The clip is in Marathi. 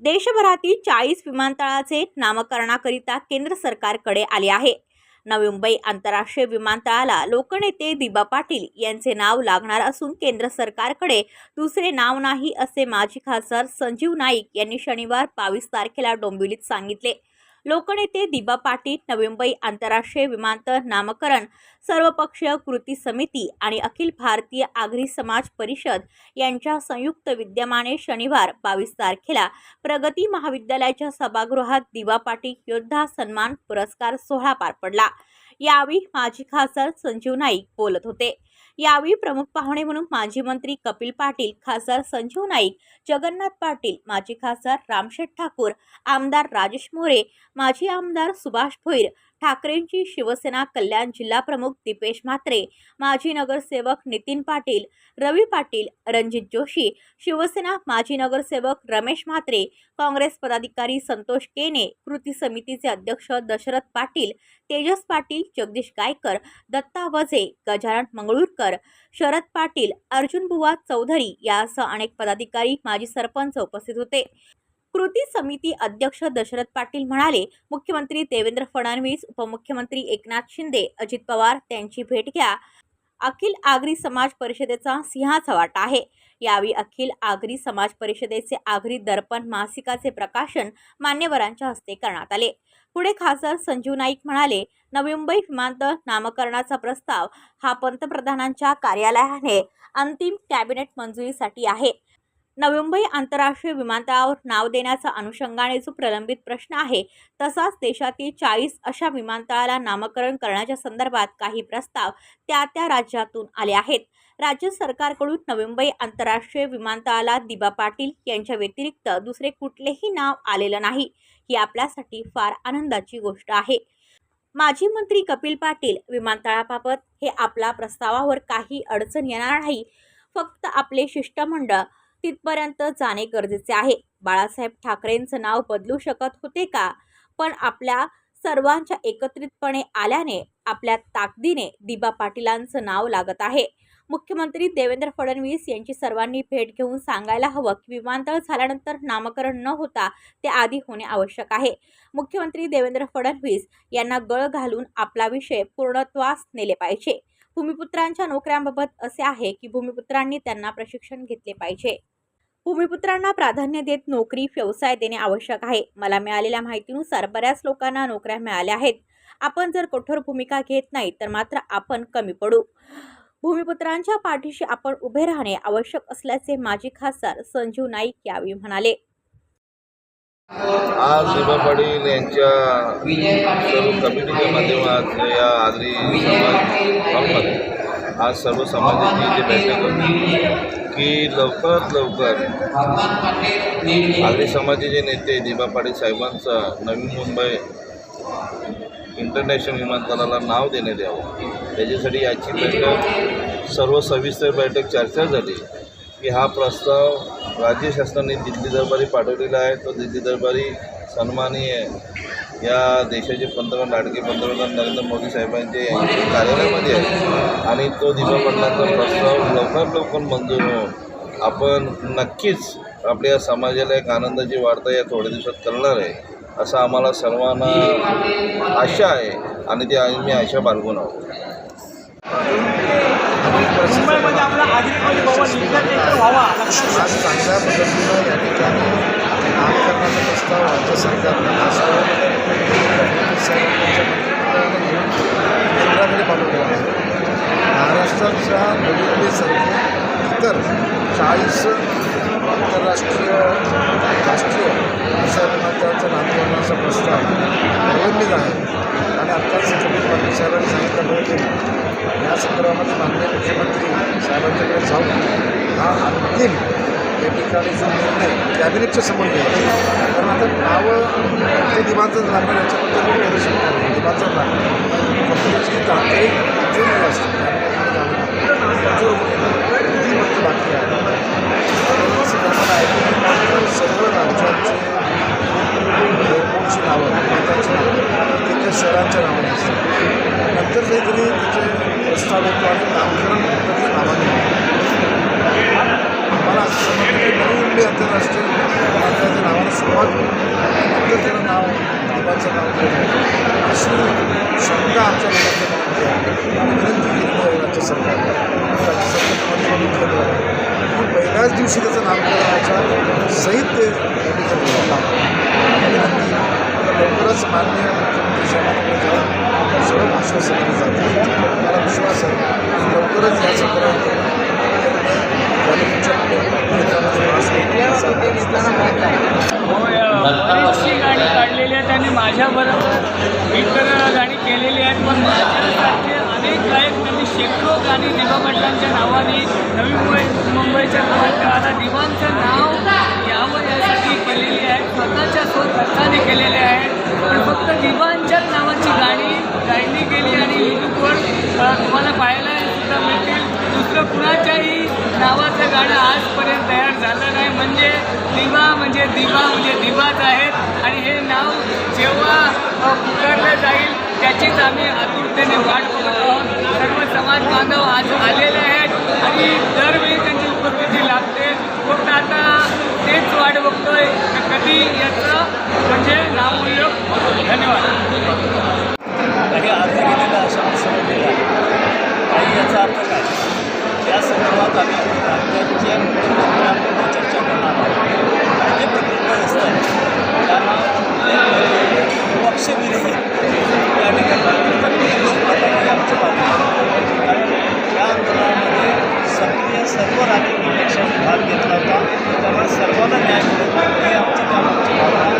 देशभरातील चाळीस विमानतळाचे नामकरणाकरिता केंद्र सरकारकडे आले आहे. नवी मुंबई आंतरराष्ट्रीय विमानतळाला लोकनेते दिबा पाटील यांचे नाव लागणार असून केंद्र सरकारकडे दुसरे नाव नाही असे माजी खासदार संजीव नाईक यांनी शनिवार बावीस तारखेला डोंबिवलीत सांगितले. लोकनेते दिबा पाटील नवी मुंबई आंतरराष्ट्रीय विमानतळ नामकरण सर्वपक्षीय कृती समिती आणि अखिल भारतीय आगरी समाज परिषद यांच्या संयुक्त विद्यमाने शनिवार बावीस तारखेला प्रगती महाविद्यालयाच्या सभागृहात दिवा पाटील योद्धा सन्मान पुरस्कार सोहळा पार पडला. यावेळी माजी खासदार संजीव नाईक बोलत होते. यावेळी प्रमुख पाहुणे म्हणून माजी मंत्री कपिल पाटील खासदार संजीव नाईक जगन्नाथ पाटील माजी खासदार रामशेठ ठाकूर आमदार राजेश मोरे माजी आमदार सुभाष भोईर ठाकरेंची शिवसेना कल्याण जिल्हाप्रमुख दीपेश म्हात्रे माजी नगरसेवक नितीन पाटील रवी पाटील रणजित जोशी शिवसेना माजी नगरसेवक रमेश म्हात्रे काँग्रेस पदाधिकारी संतोष केने कृती समितीचे अध्यक्ष दशरथ पाटील तेजस पाटील जगदीश गायकर दत्ता वझे गजानन मंगळूरकर शरद पाटील अर्जुनबुवा चौधरी यासह अनेक पदाधिकारी माजी सरपंच उपस्थित होते. कृती समिती अध्यक्ष दशरथ पाटील म्हणाले मुख्यमंत्री देवेंद्र फडणवीस उपमुख्यमंत्री एकनाथ शिंदे अजित पवार त्यांची भेट घ्या. अखिल आगरी समाज परिषदेचा सिंहाचा वाटा आहे. यावेळी अखिल आगरी समाज परिषदेचे आगरी दर्पण मासिकाचे प्रकाशन मान्यवरांच्या हस्ते करण्यात आले. पुढे खासदार संजीव नाईक म्हणाले नवी मुंबई विमानतळ नामकरणाचा प्रस्ताव हा पंतप्रधानांच्या कार्यालयाने अंतिम कॅबिनेट मंजुरीसाठी आहे. नवी मुंबई आंतरराष्ट्रीय विमानतळावर नाव देण्याचा अनुषंगाने जो प्रलंबित प्रश्न आहे तसाच देशातील चाळीस अशा विमानतळाला नामकरण करण्याच्या संदर्भात काही प्रस्ताव त्या त्या राज्यातून आले आहेत. राज्य सरकारकडून नवी मुंबई आंतरराष्ट्रीय विमानतळाला दिबा पाटील यांच्या व्यतिरिक्त दुसरे कुठलेही नाव आलेलं नाही. ही आपल्यासाठी फार आनंदाची गोष्ट आहे. माजी मंत्री कपिल पाटील विमानतळाबाबत हे आपला प्रस्तावावर काही अडचण येणार नाही. फक्त आपले शिष्टमंडळ तिथपर्यंत जाणे गरजेचे आहे. बाळासाहेब ठाकरेंचं नाव बदलू शकत होते का? पण आपल्या सर्वांच्या एकत्रितपणे आल्याने आपल्या ताकदीने दिबा पाटीलांचं नाव लागत आहे. मुख्यमंत्री देवेंद्र फडणवीस यांची सर्वांनी भेट घेऊन सांगायला हवं की विमानतळ झाल्यानंतर नामकरण न होता ते आधी होणे आवश्यक आहे. मुख्यमंत्री देवेंद्र फडणवीस यांना गळ घालून आपला विषय पूर्णत्वास नेले पाहिजे. भूमिपुत्रांच्या नोकऱ्यांबाबत असे आहे की भूमिपुत्रांनी त्यांना प्रशिक्षण घेतले पाहिजे. भूमिपुत्रांना प्राधान्य देत नोकरी व्यवसाय देणे आवश्यक आहे. मला मिळालेल्या माहितीनुसार बऱ्याच लोकांना नोकऱ्या मिळाल्या आहेत. आपण जर कठोर भूमिका घेत नाही तर मात्र आपण कमी पडू. भूमिपुत्रांच्या पाठीशी आपण उभे राहणे आवश्यक असल्याचे माजी खासदार संजीव नाईक यावेळी म्हणाले. आज दिबा पाटील यांच्या सर्व कमिटीच्या माध्यमात या आदरी समाज हॉलमध्ये आज सर्व समाजाची जी बैठक होती की लवकरात लवकर आगरी समाजाचे नेते दिबा पाटील साहेबांचं नवी मुंबई इंटरनॅशनल विमानतळाला नाव देण्यात यावं. त्याच्यासाठी याची बैठक सर्व सविस्तर बैठक चर्चा झाली की हा प्रस्ताव राज्य शासनाने दिल्ली दरबारी पाठवलेला आहे. तो दिल्ली दरबारी सन्मानीय या देशाचे पंतप्रधान लाडके पंतप्रधान नरेंद्र मोदी साहेबांचे यांच्या कार्यालयामध्ये आहे. आणि तो दिवा पडण्याचा प्रस्ताव लवकर लवकर मंजूर होऊन आपण नक्कीच आपल्या समाजाला एक आनंदाची वार्ता या थोड्या दिवसात करणार आहे असं आम्हाला सर्वांना आशा आहे. आणि ते आम्ही आशा बाळगून आहोत. मुंबईमध्ये आपला आदिवासी भवन व्हावा. आज चांगल्या पद्धतीनं या ठिकाणी. काम करण्याचा प्रस्ताव राज्य सरकारनं आज साहेबांच्या मंत्रिमंडळाने घेऊन केंद्राकडे पाठवलेला आहे महाराष्ट्राच्या नवी मुंबईसारखे इतर चाळीस आंतरराष्ट्रीय राष्ट्रीय अशा विमानतळाच्या नामकरणाचा प्रस्ताव प्रलंबित आहे आणि आत्ताच कपिल पाटील साहेबांनी सांगितल्यामुळे की या संदर्भामध्ये माननीय मुख्यमंत्री साहेबांच्याकडे जाऊन हा अंतिम या ठिकाणी जो निर्णय कॅबिनेटच्या समोर घ्यायचा कारण आता नावं ते विमानतळ लागणार याच्याबद्दल कोणी करू शकणार नाही. लागणार. फक्त त्याची तांत्रिक मंजुरी असते कॅबिनेटमध्ये जाऊन मंजूर होणे ती फक्त बाकी आहे. असं करताना ऐकून सर्व राज्यांचे एअरपोर्टची नावं विमानतळाची नावं तिथल्या शहरांच्या नावाने असतात नंतर काहीतरी त्याचे प्रस्ताव येतो आणि नामकरण त्याच्या नावाने. मला असं समजतं की नवी मुंबई आंतरराष्ट्रीय विमानतळाच्या नावाने सुरुवात त्यांचं नाव घेण्यात अशी शंका आमच्या मनाच्या मनामध्ये आहे आणि विनंती केली राज्य सरकारला राज्य सरकारच्या केलं पहिल्याच दिवशी त्याचं नामकरणाच्या सहित ते आणि विनंती लवकरच मान्य मुख्यमंत्री साहेबांकडे सर्व आश्वासन जाते मला विश्वास आहे लवकरच या संदर्भात बरीचशी गाणी काढलेली आहेत आणि माझ्याबरोबर इतर गाणी केलेली आहेत. पण माझ्यासारखे अनेक गायक त्यांनी शेकडो गाणी दिवा पाटलांच्या नावाने नवी मुंबई मुंबईच्या आता दिवांचं नाव यावं यासाठी केलेली आहे. स्वतःच्या स्वत खर्चाने केलेले आहे. पण फक्त दिवांच्याच नावाची गाणी गायनी केली आणि युट्यूबवर तुम्हाला पाहायला सुद्धा मिळतील. दुसरं कुणाच्याही नावाचं गाणं आज तयार झालं नाही. म्हणजे दिवा म्हणजे दिवा म्हणजे दिवाच आहेत. आणि हे नाव जेव्हा पुकारलं जाईल त्याचीच आम्ही आतुरतेने वाट बघत आहोत. सर्व समाज बांधव आज आलेले आहेत आणि दरवेळी त्यांची उपस्थिती लागते फक्त आता तेच वाट बघतोय. कधी याचं म्हणजे नाव होतं. धन्यवाद. पाठवण्यात आणि सर्व राजकीय पक्षांनी भाग घेतला होता. त्यामुळे सर्वांना न्याय मिळतो ही आमची त्या मागची भावना